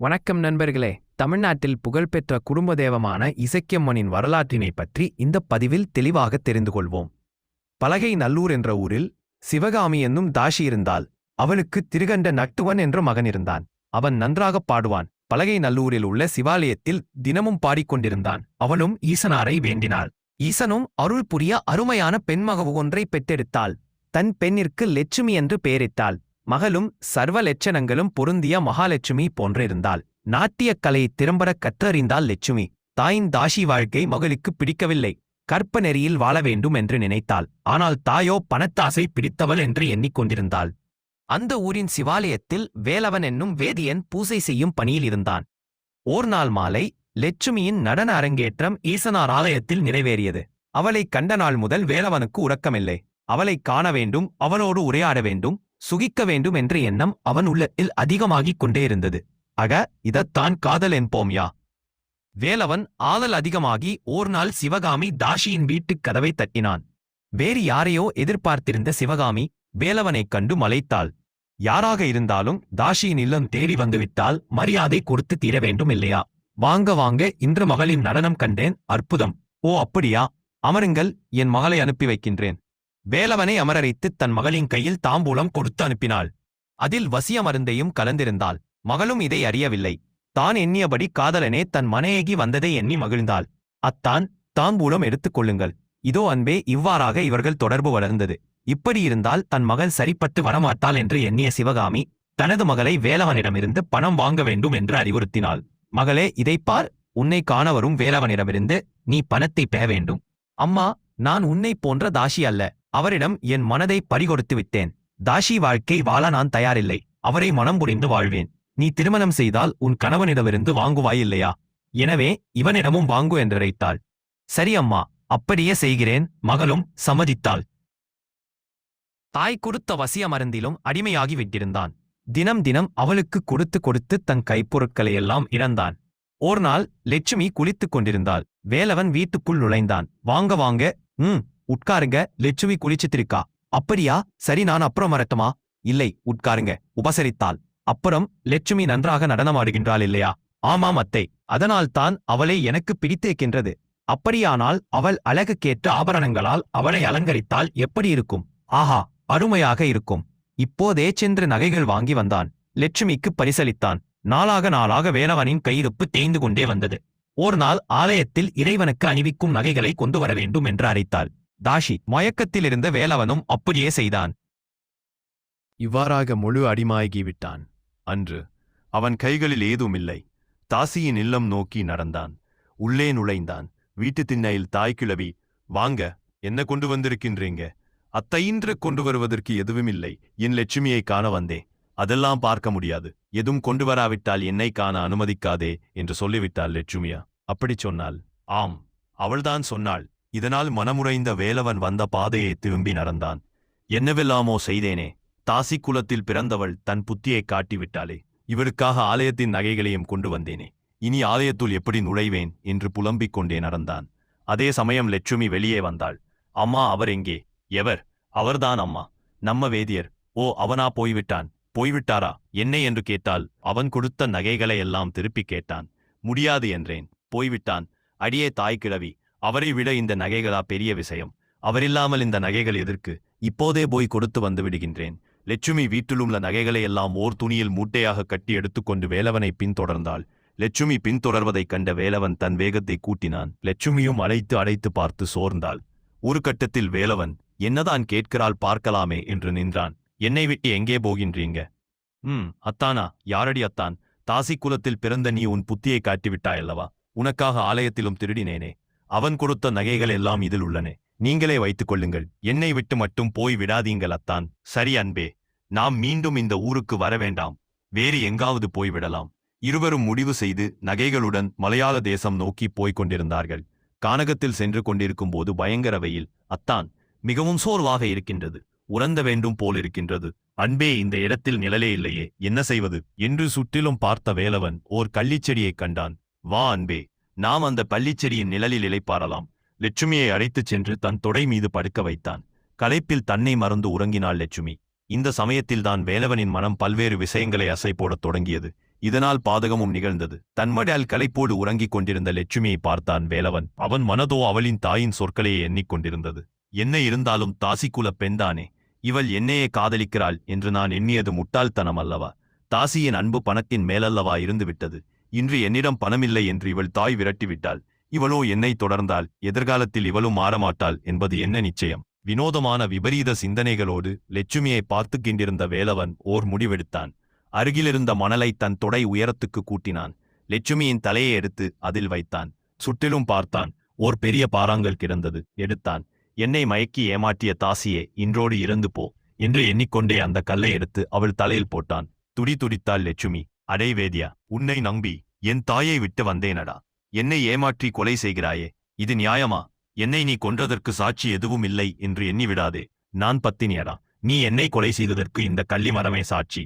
வணக்கம் நண்பர்களே. தமிழ்நாட்டில் புகழ்பெற்ற குடும்ப தெய்வமான இசக்கியம்மனின் வரலாற்றினை பற்றி இந்த பதிவில் தெளிவாக தெரிந்து கொள்வோம். பலகை நல்லூர் என்ற ஊரில் சிவகாமி என்னும் தாஷி இருந்தால் அவளுக்கு திருகண்ட நட்டுவன் என்ற மகன் இருந்தான். அவன் நன்றாகப் பாடுவான். பலகை நல்லூரில் உள்ள சிவாலயத்தில் தினமும் பாடிக்கொண்டிருந்தான் அவனும் ஈசனாரை வேண்டினாள். ஈசனும் அருள் புரிய அருமையான பெண்மகவு ஒன்றை பெற்றெடுத்தாள். தன் பெண்ணிற்கு லட்சுமி என்று பெயரிட்டாள். மகளும் சர்வ லட்சணங்களும் பொருந்திய மகாலட்சுமி போன்றிருந்தாள். நாட்டியக் கலையை திறம்பட கற்றறிந்தால் லட்சுமி தாயின் தாஷி வாழ்க்கை மகளுக்கு பிடிக்கவில்லை. கற்ப நெறியில் வாழ வேண்டும் என்று நினைத்தாள். ஆனால் தாயோ பணத்தாசை பிடித்தவள் என்று எண்ணிக்கொண்டிருந்தாள் அந்த ஊரின் சிவாலயத்தில் வேலவன் என்னும் வேதியன் பூசை செய்யும் பணியில் இருந்தான். ஓர் நாள் மாலை லட்சுமியின் நடன அரங்கேற்றம் ஈசனார் ஆலயத்தில் நிறைவேறியது. அவளைக் கண்ட நாள் முதல் வேலவனுக்கு உறக்கமில்லை. அவளைக் காண வேண்டும் அவளோடு உரையாட வேண்டும் சுகிக்க வேண்டும் என்ற எண்ணம் அவன் உள்ளத்தில் அதிகமாகிக் கொண்டே இருந்தது. அக இதத்தான் காதல் என்போம்யா வேலவன் ஆதல் அதிகமாகி ஓர் நாள் சிவகாமி தாஷியின் வீட்டுக் கதவை தட்டினான். வேறு யாரையோ எதிர்பார்த்திருந்த சிவகாமி வேலவனைக் கண்டு மலைத்தாள். யாராக இருந்தாலும் தாஷியின் இல்லம் தேடி வந்துவிட்டால் மரியாதை கொடுத்து தீர வேண்டும் இல்லையா? வாங்க வாங்க இன்று மகளின் நடனம் கண்டேன் அற்புதம். ஓ அப்படியா? அமருங்கள் என் மகளை அனுப்பி வைக்கின்றேன். வேலவனை அமரரைத்து தன் மகளின் கையில் தாம்பூலம் கொடுத்து அனுப்பினாள். அதில் வசிய மருந்தையும் கலந்திருந்தாள். மகளும் இதை அறியவில்லை. தான் எண்ணியபடி காதலனே தன் மனையகி வந்ததை எண்ணி மகிழ்ந்தாள். அத்தான் தாம்பூலம் எடுத்துக் கொள்ளுங்கள். இதோ அன்பே இவ்வாறாக இவர்கள் தொடர்பு வளர்ந்தது. இப்படி இருந்தால் தன் மகள் சரிப்பட்டு வரமாட்டாள் என்று எண்ணிய சிவகாமி தனது மகளை வேலவனிடமிருந்து பணம் வாங்க வேண்டும் என்று அறிவுறுத்தினாள். மகளே இதைப் பார். உன்னை காண வரும் வேலவனிடமிருந்து நீ பணத்தை பெற வேண்டும். அம்மா நான் உன்னை போன்ற தாஷி அல்ல. அவரிடம் என் மனதை பறிகொடுத்து விட்டேன். தாஷி வாழ்க்கை வாழ நான் தயாரில்லை. அவரை மனம் புரிந்து வாழ்வேன். நீ திருமணம் செய்தால் உன் கணவனிடமிருந்து வாங்குவாய் இல்லையா எனவே இவனிடமும் வாங்கு என்றழைத்தாள் சரி அம்மா அப்படியே செய்கிறேன். மகளும் சம்மதித்தாள். தாய் கொடுத்த வசிய மருந்திலும் அடிமையாகி விட்டிருந்தான். தினம் தினம் அவளுக்கு கொடுத்து கொடுத்து தன் கைப்பொருட்களையெல்லாம் இழந்தான். ஓர் நாள் லட்சுமி குளித்துக் கொண்டிருந்தாள். வேலவன் வீட்டுக்குள் நுழைந்தான். வாங்க வாங்க. ம் உட்காருங்க லட்சுமி குளிச்சித்திருக்கா அப்படியா? சரி நான் அப்புறம் வரட்டுமா? இல்லை உட்காருங்க உபசரித்தாள். அப்புறம் லட்சுமி நன்றாக நடனமாடுகின்றாள் இல்லையா? ஆமாம் அத்தை அதனால்தான் அவளை எனக்கு பிடித்தேக்கின்றது அப்படியானால் அவள் அழகுக்கேற்ற ஆபரணங்களால் அவளை அலங்கரித்தால் எப்படி இருக்கும்? ஆஹா அருமையாக இருக்கும். இப்போதே சென்று நகைகள் வாங்கி வந்தான். லட்சுமிக்கு பரிசளித்தான். நாளாக நாளாக வேலவனின் கையிருப்பு தேய்ந்து கொண்டே வந்தது. ஓர் நாள் ஆலயத்தில் இறைவனுக்கு அணிவிக்கும் நகைகளை கொண்டு வர வேண்டும் என்று அழைத்தாள். தாஷி மயக்கத்திலிருந்த வேலவனும் அப்படியே செய்தான். இவ்வாறாக முழு அடிமாயகிவிட்டான். அன்று அவன் கைகளில் ஏதுமில்லை. தாசியின் இல்லம் நோக்கி நடந்தான். உள்ளே நுழைந்தான். வீட்டு திண்ணையில் தாய் வாங்க என்ன கொண்டு வந்திருக்கின்றீங்க? அத்தையின்ற கொண்டு வருவதற்கு எதுவுமில்லை. என் லட்சுமியை காண வந்தேன். அதெல்லாம் பார்க்க முடியாது. எதுவும் கொண்டு வராவிட்டால் என்னை காண அனுமதிக்காதே என்று சொல்லிவிட்டாள் லட்சுமியா. அப்படிச் சொன்னாள் ஆம். அவள்தான் சொன்னாள். இதனால் மனமுறைந்த வேலவன் வந்த பாதையை திரும்பி நடந்தான். என்னவெல்லாமோ செய்தேனே. தாசி குலத்தில் பிறந்தவள் தன் புத்தியைக் காட்டிவிட்டாளே. இவருக்காக ஆலயத்தின் நகைகளையும் கொண்டு வந்தேனே. இனி ஆலயத்துள் எப்படி நுழைவேன் என்று புலம்பிக் கொண்டே நடந்தான். அதே சமயம் லட்சுமி வெளியே வந்தாள். அம்மா அவர் எங்கே? எவர்? அவர்தான் அம்மா. நம்ம வேதியர். ஓ அவனா போய்விட்டான். போய்விட்டாரா? என்னை என்று கேட்டால் அவன் கொடுத்த நகைகளை எல்லாம் திருப்பிக் கேட்டான். முடியாது என்றேன். போய்விட்டான். அடியே தாய் கிழவி. அவரை விட இந்த நகைகளா பெரிய விஷயம். அவரில்லாமல் இந்த நகைகள் எதற்கு? இப்போதே போய் கொடுத்து வந்து விடுகின்றேன். லட்சுமி வீட்டிலுள்ள நகைகளை எல்லாம் ஓர் துணியில் மூட்டையாக கட்டி எடுத்துக்கொண்டு வேலவனை பின்தொடர்ந்தாள். லட்சுமி பின்தொடர்வதைக் கண்ட வேலவன் தன் வேகத்தை கூட்டினான். லட்சுமியும் அழைத்து அழைத்து பார்த்து சோர்ந்தாள். ஒரு கட்டத்தில் வேலவன் என்னதான் கேட்கிறாள் பார்க்கலாமே? என்று நின்றான். என்னை விட்டு எங்கே போகின்றீங்க? ம் அத்தானா யாரடி அத்தான்? தாசி குலத்தில் பிறந்த நீ உன் புத்தியை காட்டிவிட்டாயல்லவா? உனக்காக ஆலயத்திலும் திருடினேனே. அவன் கொடுத்த நகைகள் எல்லாம் இதில் உள்ளன. நீங்களே வைத்துக் கொள்ளுங்கள். என்னை விட்டு மட்டும் போய் விடாதீங்கள் அத்தான். சரி அன்பே நாம் மீண்டும் இந்த ஊருக்கு வர வேண்டாம். வேறு எங்காவது போய்விடலாம் இருவரும் முடிவு செய்து நகைகளுடன் மலையாள தேசம் நோக்கி போய்க் கொண்டிருந்தார்கள். கானகத்தில் சென்று கொண்டிருக்கும் போது பயங்கர வெயில். அத்தான் மிகவும் சோர்வாக இருக்கின்றது. உறந்த வேண்டும் போலிருக்கின்றது அன்பே இந்த இடத்தில் நிழலே இல்லையே. என்ன செய்வது? என்று சுற்றிலும் பார்த்த வேலவன் ஓர் கள்ளிச்செடியைக் கண்டான். வா அன்பே நாம் அந்த பள்ளிச்செடியின் நிழலில் இளைப்பாறலாம். லட்சுமியை அழைத்துச் சென்று தன் தொடை மீது படுக்க வைத்தான். களைப்பில் தன்னை மறந்து உறங்கினாள் லட்சுமி. இந்த சமயத்தில்தான் வேலவனின் மனம் பல்வேறு விஷயங்களை அசை போடத் தொடங்கியது. இதனால் பாதகமும் நிகழ்ந்தது. தன்மடால் களைப்போடு உறங்கிக் கொண்டிருந்த லட்சுமியை பார்த்தான் வேலவன். அவன் மனதோ அவளின் தாயின் சொற்களையே எண்ணிக்கொண்டிருந்தது என்ன இருந்தாலும் தாசிக்குல பெண்தானே? இவள் என்னையே காதலிக்கிறாள் என்று நான் எண்ணியது முட்டாள்தனம் அல்லவா தாசியின் அன்பு பணத்தின் மேலல்லவா இருந்துவிட்டது. இன்று என்னிடம் பணமில்லை என்று இவள் தாய் விரட்டிவிட்டாள். இவளோ என்னை தொடர்ந்தால் எதிர்காலத்தில் இவளும் மாறமாட்டாள் என்பது என்ன நிச்சயம்? வினோதமான விபரீத சிந்தனைகளோடு லட்சுமியை பார்த்துக்கின்றிருந்த வேலவன் ஓர் முடிவெடுத்தான். அருகிலிருந்த மணலை தன் தொடை உயரத்துக்கு கூட்டினான். லட்சுமியின் தலையை எடுத்து அதில் வைத்தான். சுற்றிலும் பார்த்தான். ஓர் பெரிய பாறாங்கல் கிடந்தது. எடுத்தான். என்னை மயக்கி ஏமாற்றிய தாசியே இன்றோடு இறந்து போ. என்று எண்ணிக்கொண்டே அந்த கல்லை எடுத்து அவள் தலையில் போட்டான். துடி துடித்தாள் லட்சுமி. அடே வேதியா உன்னை நம்பி என் தாயை விட்டு வந்தேனடா. என்னை ஏமாற்றி கொலை செய்கிறாயே இது நியாயமா? என்னை நீ கொன்றதற்கு சாட்சி எதுவும் இல்லை என்று எண்ணிவிடாதே. நான் பத்தினியடா நீ என்னை கொலை செய்ததற்கு இந்த கள்ளி மரமே சாட்சி.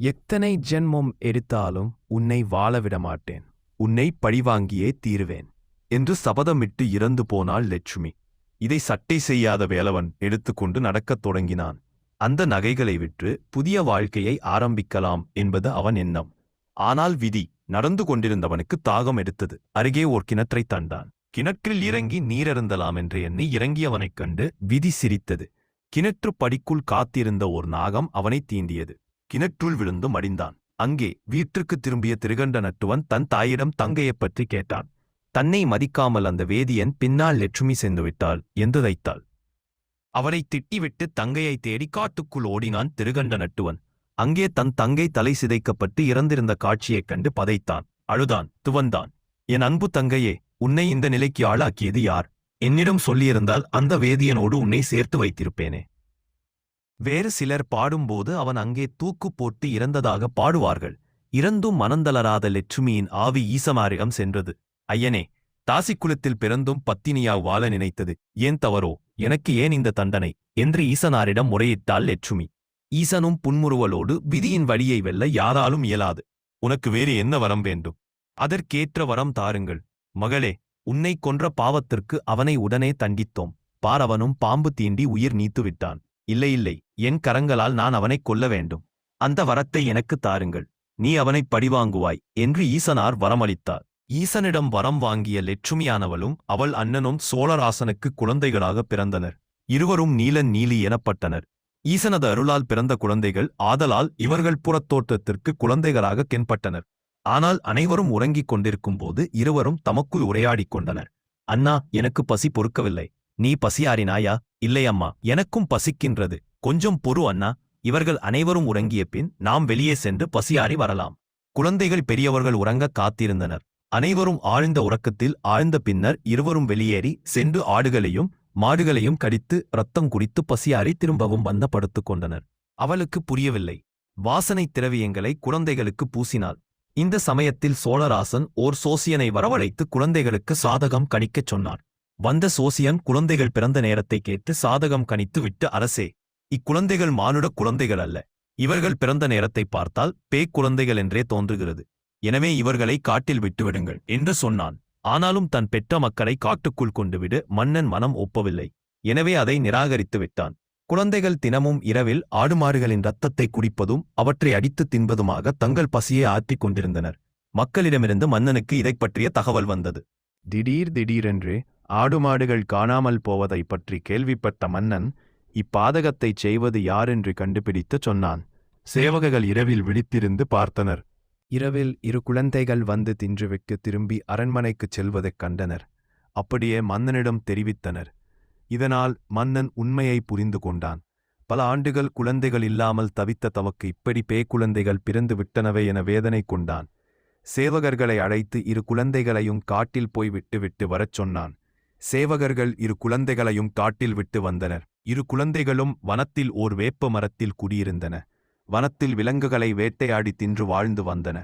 எத்தனை ஜென்மம் எடுத்தாலும் உன்னை வாழ விட மாட்டேன் உன்னை பழிவாங்கியே தீருவேன் என்று சபதமிட்டு இறந்து போனாள் லட்சுமி. இதை சட்டை செய்யாத வேலவன் எடுத்துக்கொண்டு நடக்கத் தொடங்கினான். அந்த நகைகளை விற்று புதிய வாழ்க்கையை ஆரம்பிக்கலாம் என்பது அவன் எண்ணம். ஆனால் விதி நடந்து கொண்டிருந்தவனுக்கு தாகம் எடுத்தது. அருகே ஓர் கிணற்றைத் தண்டான் கிணற்றில் இறங்கி நீரருந்தலாம் என்று எண்ணி இறங்கியவனைக் கண்டு விதி சிரித்தது. கிணற்று படிக்குள் காத்திருந்த ஓர் நாகம் அவனை தீண்டியது. கிணற்றுள் விழுந்து மடிந்தான். அங்கே வீட்டிற்கு திரும்பிய திருகண்ட நட்டுவன் தன் தாயிடம் தங்கையைப் பற்றி கேட்டான். தன்னை மதிக்காமல் அந்த வேதியன் பின்னால் லட்சுமி சென்று விட்டாள் என்று தைத்தாள். அவனை திட்டிவிட்டு தங்கையை தேடி காட்டுக்குள் ஓடினான் திருகண்ட நட்டுவன் அங்கே தன் தங்கை தலை சிதைக்கப்பட்டு இறந்திருந்த காட்சியைக் கண்டு பதைத்தான். அழுதான் துவந்தான். என் அன்பு தங்கையே உன்னை இந்த நிலைக்கு ஆளாக்கியது யார்? என்னிடம் சொல்லியிருந்தால் அந்த வேதியனோடு உன்னை சேர்த்து வைத்திருப்பேனே. வேறு சிலர் பாடும்போது அவன் அங்கே தூக்கு போட்டு இறந்ததாக பாடுவார்கள். இறந்தும் மனந்தளராத லட்சுமியின் ஆவி ஈசமாரிடம் சென்றது. ஐயனே தாசிக்குலத்தில் பிறந்தும் பத்தினியா வாழ நினைத்தது. ஏன் தவறோ? எனக்கு ஏன் இந்த தண்டனை? என்று ஈசனாரிடம் முறையிட்டாள் லட்சுமி. ஈசனும் புன்முறுவலோடு விதியின் வழியை வெல்ல யாராலும் இயலாது. உனக்கு வேறு என்ன வரம் வேண்டும்? அதற்கேற்ற வரம் தாருங்கள். மகளே உன்னை கொன்ற பாவத்திற்கு அவனை உடனே தண்டித்தோம். பாரவனும் பாம்பு தீண்டி உயிர் நீத்துவிட்டான் இல்லை இல்லை என் கரங்களால் நான் அவனைக் கொல்ல வேண்டும். அந்த வரத்தை எனக்குத் தாருங்கள். நீ அவனைப் பழிவாங்குவாய் என்று ஈசனார் வரமளித்தார். ஈசனிடம் வரம் வாங்கிய லட்சுமியானவளும் அவள் அண்ணனும் சோழராசனுக்கு குழந்தைகளாக பிறந்தனர். இருவரும் நீலன் நீலி எனப்பட்டனர். ஈசனது அருளால் பிறந்த குழந்தைகள் ஆதலால் இவர்கள் புறத்தோற்றத்திற்கு குழந்தைகளாக தென்பட்டனர். ஆனால் அனைவரும் உறங்கிக் கொண்டிருக்கும் போது இருவரும் தமக்குள் உரையாடிக் கொண்டனர். அண்ணா எனக்கு பசி பொறுக்கவில்லை. நீ பசியாறினாயா? இல்லையம்மா எனக்கும் பசிக்கின்றது. கொஞ்சம் பொறு அண்ணா. இவர்கள் அனைவரும் உறங்கிய பின் நாம் வெளியே சென்று பசியாறி வரலாம். குழந்தைகள் பெரியவர்கள் உறங்க காத்திருந்தனர். அனைவரும் ஆழ்ந்த உறக்கத்தில் ஆழ்ந்த பின்னர் இருவரும் வெளியேறி சென்று ஆடுகளையும் மாடுகளையும் கடித்து ரத்தம் குடித்து பசியாறி திரும்பவும் வந்த படுத்துக் கொண்டனர். அவளுக்கு புரியவில்லை. வாசனை திரவியங்களை குழந்தைகளுக்கு பூசினாள். இந்த சமயத்தில் சோழராசன் ஓர் சோசியனை வரவழைத்து குழந்தைகளுக்கு சாதகம் கணிக்கச் சொன்னான். வந்த சோசியன் குழந்தைகள் பிறந்த நேரத்தை கேட்டு சாதகம் கணித்து விட்டு அரசே இக்குழந்தைகள் மானுட குழந்தைகள் அல்ல. இவர்கள் பிறந்த நேரத்தை பார்த்தால் பேக் குழந்தைகள் என்றே தோன்றுகிறது. எனவே இவர்களை காட்டில் விட்டுவிடுங்கள் என்று சொன்னான். ஆனாலும் தன் பெற்ற மக்களை காட்டுக்குள் கொண்டுவிடு மன்னன் மனம் ஒப்பவில்லை. எனவே அதை நிராகரித்து விட்டான். குழந்தைகள் தினமும் இரவில் ஆடுமாடுகளின் ரத்தத்தை குடிப்பதும் அவற்றை அடித்து தின்பதுமாக தங்கள் பசியை ஆற்றிக் கொண்டிருந்தனர். மக்களிடமிருந்து மன்னனுக்கு இதைப் பற்றிய தகவல் வந்தது. திடீர் திடீரென்று ஆடுமாடுகள் காணாமல் போவதைப் பற்றி கேள்விப்பட்ட மன்னன் இப்பாதகத்தைச் செய்வது யாரென்று கண்டுபிடித்துச் சொன்னான். சேவகர்கள் இரவில் விழித்திருந்து பார்த்தனர். இரவில் இரு குழந்தைகள் வந்து தின்றுவிட்டு திரும்பி அரண்மனைக்குச் செல்வதைக் கண்டனர். அப்படியே மன்னனிடம் தெரிவித்தனர். இதனால் மன்னன் உண்மையை புரிந்து கொண்டான். பல ஆண்டுகள் குழந்தைகள் இல்லாமல் தவித்த தவக்கு இப்படி பேய்க்குழந்தைகள் பிறந்து விட்டனவே என வேதனை கொண்டான். சேவகர்களை அழைத்து இரு குழந்தைகளையும் காட்டில் போய் விட்டு விட்டு வரச் சொன்னான். சேவகர்கள் இரு குழந்தைகளையும் காட்டில் விட்டு வந்தனர். இரு குழந்தைகளும் வனத்தில் ஓர் வேப்ப மரத்தில் குடியிருந்தன. வனத்தில் விலங்குகளை வேட்டையாடி தின்று வாழ்ந்து வந்தன.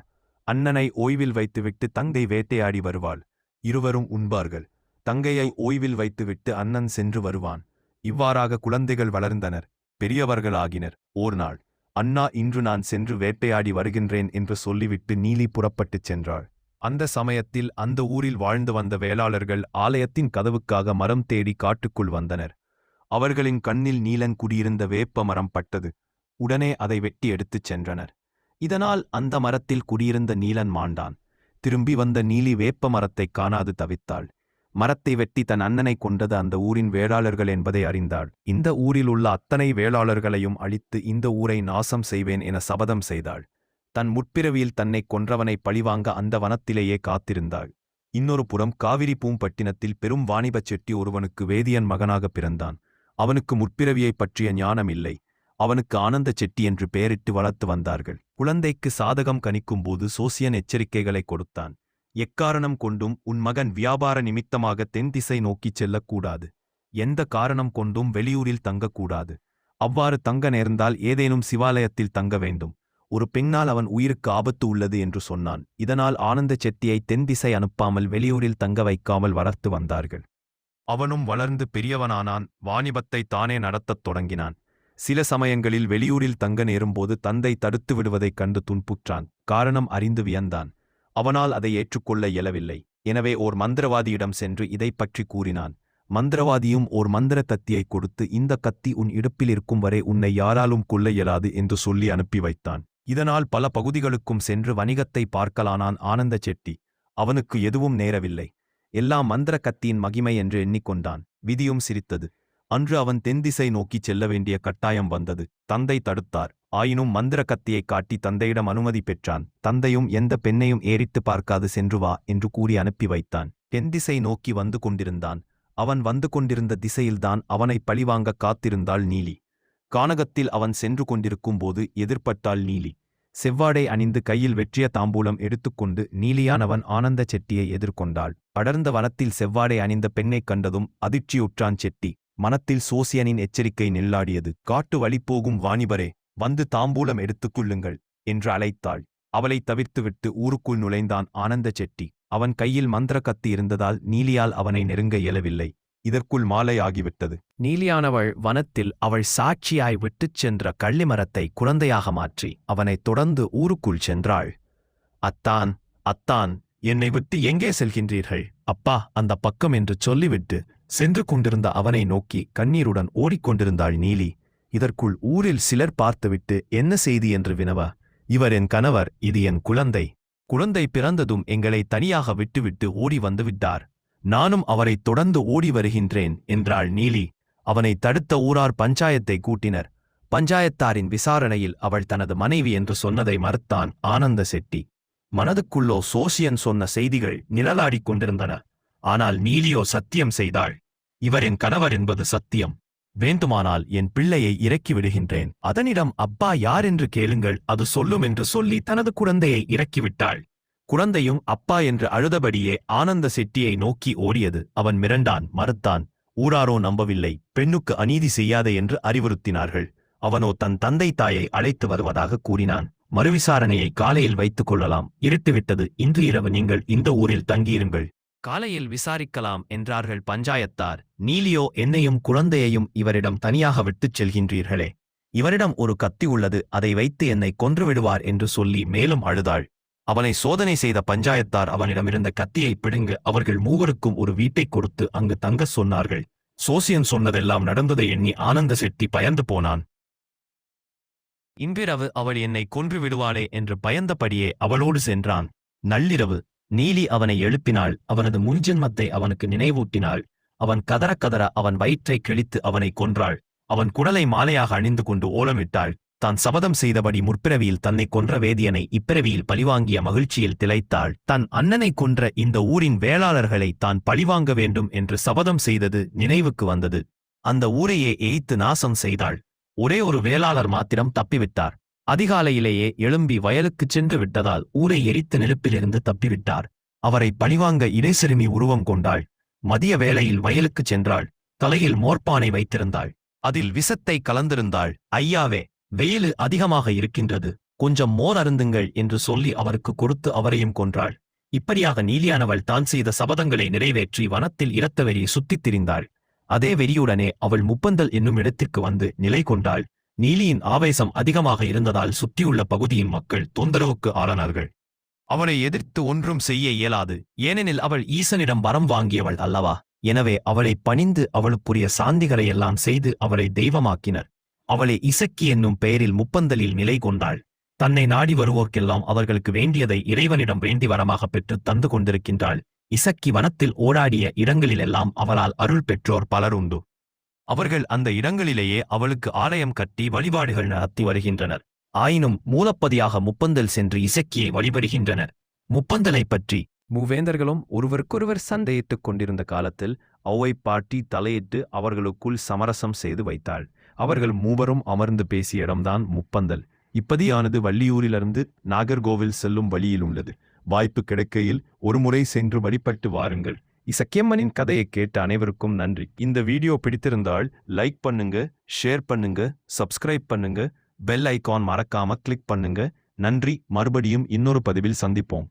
அண்ணனை ஓய்வில் வைத்துவிட்டு தங்கை வேட்டையாடி வருவாள். இருவரும் உண்பார்கள். தங்கையை ஓய்வில் வைத்துவிட்டு அண்ணன் சென்று வருவான். இவ்வாறாக குழந்தைகள் வளர்ந்தனர். பெரியவர்களாகினர். ஓர் நாள் அண்ணா இன்று நான் சென்று வேட்டையாடி வருகின்றேன் என்று சொல்லிவிட்டு நீலி புறப்பட்டுச் சென்றாள். அந்த சமயத்தில் அந்த ஊரில் வாழ்ந்து வந்த வேளாளர்கள் ஆலயத்தின் கதவுக்காக மரம் தேடி காட்டுக்குள் வந்தனர். அவர்களின் கண்ணில் நீலன் குடியிருந்த வேப்ப மரம் பட்டது. உடனே அதை வெட்டி எடுத்துச் சென்றனர். இதனால் அந்த மரத்தில் குடியிருந்த நீலன் மாண்டான். திரும்பி வந்த நீலி வேப்ப மரத்தைக் காணாது தவித்தாள். மரத்தை வெட்டி தன் அண்ணனை கொண்டது அந்த ஊரின் வேளாளர்கள் என்பதை அறிந்தாள். இந்த ஊரில் உள்ள அத்தனை வேளாளர்களையும் அழித்து இந்த ஊரை நாசம் செய்வேன் என சபதம் செய்தாள். தன் முற்பிறவியில் தன்னைக் கொன்றவனை பழிவாங்க அந்த வனத்திலேயே காத்திருந்தாள். இன்னொரு புறம் காவிரி பூம்பட்டினத்தில் பெரும் வாணிபச் செட்டி ஒருவனுக்கு வேதியன் மகனாகப் பிறந்தான். அவனுக்கு முற்பிறவியைப் பற்றிய ஞானம் இல்லை அவனுக்கு ஆனந்த செட்டி என்று பெயரிட்டு வளர்த்து வந்தார்கள். குழந்தைக்கு சாதகம் கணிக்கும்போது சோசியன் எச்சரிக்கைகளை கொடுத்தான். எக்காரணம் கொண்டும் உன் மகன் வியாபார நிமித்தமாக தென் திசை நோக்கிச் செல்லக்கூடாது. எந்த காரணம் கொண்டும் வெளியூரில் தங்கக்கூடாது. அவ்வாறு தங்க நேர்ந்தால் ஏதேனும் சிவாலயத்தில் தங்க வேண்டும். ஒரு பெண்ணால் அவன் உயிருக்கு ஆபத்து உள்ளது என்று சொன்னான். இதனால் ஆனந்த செட்டியை தென் திசை அனுப்பாமல் வெளியூரில் தங்க வைக்காமல் வளர்த்து வந்தார்கள். அவனும் வளர்ந்து பெரியவனானான். வாணிபத்தை தானே நடத்தத் தொடங்கினான். சில சமயங்களில் வெளியூரில் தங்க நேரும்போது தந்தை தடுத்து விடுவதைக் கண்டு துன்புற்றான். காரணம் அறிந்து வியந்தான். அவனால் அதை ஏற்றுக்கொள்ள இயலவில்லை. எனவே ஓர் மந்திரவாதியிடம் சென்று இதைப் பற்றி கூறினான். மந்திரவாதியும் ஓர் மந்திர கத்தியைக் கொடுத்து இந்த கத்தி உன் இடுப்பில் இருக்கும் வரை உன்னை யாராலும் கொள்ள இயலாது என்று சொல்லி அனுப்பி வைத்தான். இதனால் பல பகுதிகளுக்கும் சென்று வணிகத்தை பார்க்கலானான் ஆனந்த செட்டி. அவனுக்கு எதுவும் நேரவில்லை. எல்லாம் மந்திர கத்தியின் மகிமை என்று எண்ணிக்கொண்டான். விதியும் சிரித்தது. அன்று அவன் தென்திசை நோக்கிச் செல்ல வேண்டிய கட்டாயம் வந்தது. தந்தை தடுத்தார். ஆயினும் மந்திர கத்தியைக் காட்டி தந்தையிடம் அனுமதி பெற்றான். தந்தையும் எந்த பெண்ணையும் ஏறித்து பார்க்காது சென்று வா என்று கூறி அனுப்பி வைத்தான். தென்திசை நோக்கி வந்து கொண்டிருந்தான். அவன் வந்து கொண்டிருந்த திசையில்தான் அவனை பழிவாங்க காத்திருந்தாள் நீலி. கானகத்தில் அவன் சென்று கொண்டிருக்கும்போது எதிர்ப்பட்டாள் நீலி. செவ்வாடை அணிந்து கையில் வெற்றிய தாம்பூலம் எடுத்துக்கொண்டு நீலியானவன் ஆனந்த செட்டியை எதிர்கொண்டாள். அடர்ந்த வனத்தில் செவ்வாடை அணிந்த பெண்ணைக் கண்டதும் அதிர்ச்சியுற்றான் செட்டி. மனத்தில் சோசியனின் எச்சரிக்கை நில்லாடியது காட்டு வழிப்போகும் வாணிபரே வந்து தாம்பூலம் எடுத்துக்கொள்ளுங்கள் என்று அழைத்தாள். அவளை தவிர்த்துவிட்டு ஊருக்குள் நுழைந்தான் ஆனந்த செட்டி. அவன் கையில் மந்திர கத்தி இருந்ததால் நீலியால் அவனை நெருங்க இயலவில்லை. இதற்குள் மாலை ஆகிவிட்டது. நீலியானவள் வனத்தில் அவள் சாட்சியாய் விட்டுச் சென்ற கள்ளிமரத்தை குழந்தையாக மாற்றி அவனைத் தொடர்ந்து ஊருக்குள் சென்றாள். அத்தான் அத்தான் என்னை விட்டு எங்கே செல்கின்றீர்கள்? அப்பா அந்த பக்கம் என்று சொல்லிவிட்டு சென்று கொண்டிருந்த அவனை நோக்கி கண்ணீருடன் ஓடிக்கொண்டிருந்தாள் நீலி. இதற்குள் ஊரில் சிலர் பார்த்துவிட்டு என்ன செய்தி என்று வினவ? இவர் என் கணவர் இது என் குழந்தை. குழந்தை பிறந்ததும் எங்களை தனியாக விட்டுவிட்டு ஓடி வந்துவிட்டார் நானும் அவரைத் தொடர்ந்து ஓடி வருகின்றேன் என்றாள் நீலி. அவனை தடுத்த ஊரார் பஞ்சாயத்தை கூட்டினர். பஞ்சாயத்தாரின் விசாரணையில் அவள் தனது மனைவி என்று சொன்னதை மறுத்தான் ஆனந்த செட்டி. மனதுக்குள்ளோ சோசியன் சொன்ன செய்திகள் நிழலாடிக் கொண்டிருந்தன. ஆனால் நீலியோ சத்தியம் செய்தாள். இவர் என் கணவர் என்பது சத்தியம். வேண்டுமானால் என் பிள்ளையை இறக்கி விடுகின்றேன். அதனிடம் அப்பா யார் என்று கேளுங்கள். அது சொல்லும் என்று சொல்லி தனது குழந்தையை இறக்கிவிட்டாள் குழந்தையும் அப்பா என்று அழுதபடியே ஆனந்த செட்டியை நோக்கி ஓடியது. அவன் மிரண்டான் மறுத்தான் ஊராரோ நம்பவில்லை. பெண்ணுக்கு அநீதி செய்யாதே என்று அறிவுறுத்தினார்கள். அவனோ தன் தந்தை தாயை அழைத்து வருவதாக கூறினான். மறுவிசாரணையை காலையில் வைத்துக் கொள்ளலாம். இருட்டுவிட்டது. இன்று இரவு நீங்கள் இந்த ஊரில் தங்கியிருங்கள். காலையில் விசாரிக்கலாம் என்றார்கள் பஞ்சாயத்தார். நீலியோ என்னையும் குழந்தையையும் இவரிடம் தனியாக விட்டுச் செல்கின்றீர்களே. இவரிடம் ஒரு கத்தி உள்ளது அதை வைத்து என்னை கொன்று விடுவார் என்று சொல்லி மேலும் அழுதாள். அவனை சோதனை செய்த பஞ்சாயத்தார் அவனிடமிருந்த கத்தியை பிடுங்க அவர்கள் மூவருக்கும் ஒரு வீட்டைக் கொடுத்து அங்கு தங்கச் சொன்னார்கள். சோசியன் சொன்னதெல்லாம் நடந்ததை எண்ணி ஆனந்த செட்டி பயந்து போனான். இன்றிரவு அவள் என்னை கொன்று விடுவாளே என்று பயந்தபடியே அவளோடு சென்றான். நள்ளிரவு நீலி அவனை எழுப்பினாள். அவனது முன்ஜென்மத்தை அவனுக்கு நினைவூட்டினாள். அவன் கதற கதற அவன் வயிற்றை கிழித்து அவனை கொன்றாள். அவன் குடலை மாலையாக அணிந்து கொண்டு ஓலமிட்டாள். தான் சபதம் செய்தபடி முற்பிறவியில் தன்னை கொன்ற வேதியனை இப்பிறவியில் பழிவாங்கிய மகிழ்ச்சியில் திளைத்தாள். தன் அண்ணனை கொன்ற இந்த ஊரின் வேளாளர்களை தான் பழிவாங்க வேண்டும் என்று சபதம் செய்தது நினைவுக்கு வந்தது. அந்த ஊரையே ஏய்த்து நாசம் செய்தாள். ஒரே ஒரு வேளாளர் மாத்திரம் தப்பிவிட்டார். அதிகாலையிலேயே எழும்பி வயலுக்குச் சென்று விட்டதால் ஊரை எரித்த நெருப்பிலிருந்து தப்பிவிட்டார். அவரை பழிவாங்க இடைசிறுமி உருவம் கொண்டாள். மதிய வேளையில் வயலுக்குச் சென்றாள். தலையில் மோர்ப்பானை வைத்திருந்தாள். அதில் விசத்தை கலந்திருந்தாள். ஐயாவே வெயிலு அதிகமாக இருக்கின்றது. கொஞ்சம் மோர் அருந்துங்கள் என்று சொல்லி அவருக்கு கொடுத்து அவரையும் கொன்றாள். இப்படியாக நீலியானவள் தான் செய்த சபதங்களை நிறைவேற்றி வனத்தில் இரத்த வெறியை சுத்தித் திரிந்தாள். அதே வெறியுடனே அவள் முப்பந்தல் என்னும் இடத்திற்கு வந்து நிலை கொண்டாள். நீலியின் ஆவேசம் அதிகமாக இருந்ததால் சுற்றியுள்ள பகுதியின் மக்கள் தொந்தரவுக்கு ஆளானார்கள். அவளை எதிர்த்து ஒன்றும் செய்ய இயலாது. ஏனெனில் அவள் ஈசனிடம் வரம் வாங்கியவள் அல்லவா? எனவே அவளை பணிந்து அவளுக்குரிய சாந்திகளை எல்லாம் செய்து அவளை தெய்வமாக்கினர். அவளை இசக்கி என்னும் பெயரில் முப்பந்தலில் நிலை கொண்டாள். தன்னை நாடி வருவோர்க்கெல்லாம் அவர்களுக்கு வேண்டியதை இறைவனிடம் வேண்டி வரமாக பெற்று தந்து கொண்டிருக்கின்றாள். இசக்கி வனத்தில் ஓடாடிய இடங்களிலெல்லாம் அவளால் அருள் பெற்றோர் பலர் உண்டு அவர்கள் அந்த இடங்களிலேயே அவளுக்கு ஆலயம் கட்டி வழிபாடுகள் நடத்தி வருகின்றனர். ஆயினும் மூலப்பதியாக முப்பந்தல் சென்று இசக்கியை வழிபடுகின்றனர். முப்பந்தலை பற்றி மூவேந்தர்களும் ஒருவருக்கொருவர் சந்தையிட்டுக் கொண்டிருந்த காலத்தில் ஒளவை பாட்டி தலையிட்டு அவர்களுக்குள் சமரசம் செய்து வைத்தாள். அவர்கள் மூவரும் அமர்ந்து பேசிய இடம்தான் முப்பந்தல். இப்பதியானது வள்ளியூரிலிருந்து நாகர்கோவில் செல்லும் வழியில் உள்ளது வாய்ப்பு கிடைக்கையில் ஒருமுறை சென்று வழிபட்டு வாருங்கள். இசக்கியம்மனின் கதையை கேட்ட அனைவருக்கும் நன்றி. இந்த வீடியோ பிடித்திருந்தால் லைக் பண்ணுங்க ஷேர் பண்ணுங்க சப்ஸ்கிரைப் பண்ணுங்க பெல் ஐகான் மறக்காம கிளிக் பண்ணுங்க. நன்றி மறுபடியும் இன்னொரு பதிவில் சந்திப்போம்.